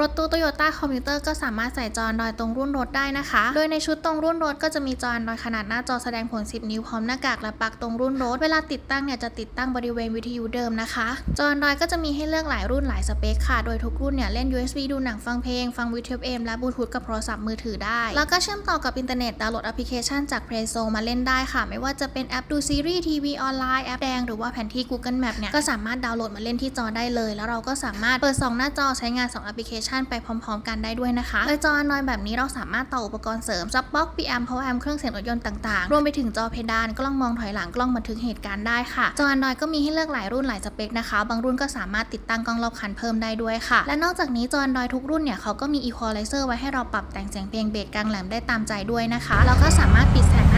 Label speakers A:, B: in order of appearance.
A: รถตู้ Toyota Commuter ก็สามารถใส่จอ Android ตรงรุ่นรถได้นะคะ โดยในชุดตรงรุ่นรถก็จะมีจอ Android ขนาดหน้าจอแสดงผล 10 นิ้วพร้อมหน้ากากและปลั๊กตรงรุ่นรถ เวลาติดตั้งเนี่ยจะติดตั้งบริเวณวิทยุเดิมนะคะ จอ Android ก็จะมีให้เลือกหลายรุ่นหลายสเปคค่ะ โดยทุกรุ่นเนี่ยเล่น USB ดูหนังฟังเพลงฟังวิทยุ FM และบลูทูธกับโทรศัพท์มือถือได้ แล้วก็เชื่อมต่อกับอินเทอร์เน็ตดาวน์โหลดแอปพลิเคชันจาก Play Store มาเล่นได้ค่ะ ไม่ว่าจะเป็นแอปดูซีรีส์ทีวีออนไลน์แอปแดงหรือว่าแผนที่ Google Map เนี่ยก็สามารถดาวน์โหลดมาเล่นที่จอได้เลย แล้วเราก็สามารถเปิดสองหน้าจอใช้งานสองแอปพลิเคชันไปพร้อม ๆ กันได้ด้วยนะคะโดยจอ Android แบบนี้เราสามารถต่ออุปกรณ์เสริมซับบ็อกปีแอมพาวแอมเครื่องเสียงรถยนต์ต่างๆ รวมไปถึงจอเพดานกล้องมองถอยหลังกล้องบันทึกเหตุการณ์ได้ค่ะ จอ Android ก็มีให้เลือกหลายรุ่นหลายสเปคนะคะ บางรุ่นก็สามารถติดตั้งกล้องรอบคันเพิ่มได้ด้วยค่ะ และนอกจากนี้จอ Android ทุกรุ่นเนี่ยเขาก็มี Equalizer ไว้ให้เราปรับแต่งเสียงเพลงเบสกลางแหลมได้ตามใจด้วยนะคะแล้วก็สามารถปิดแสง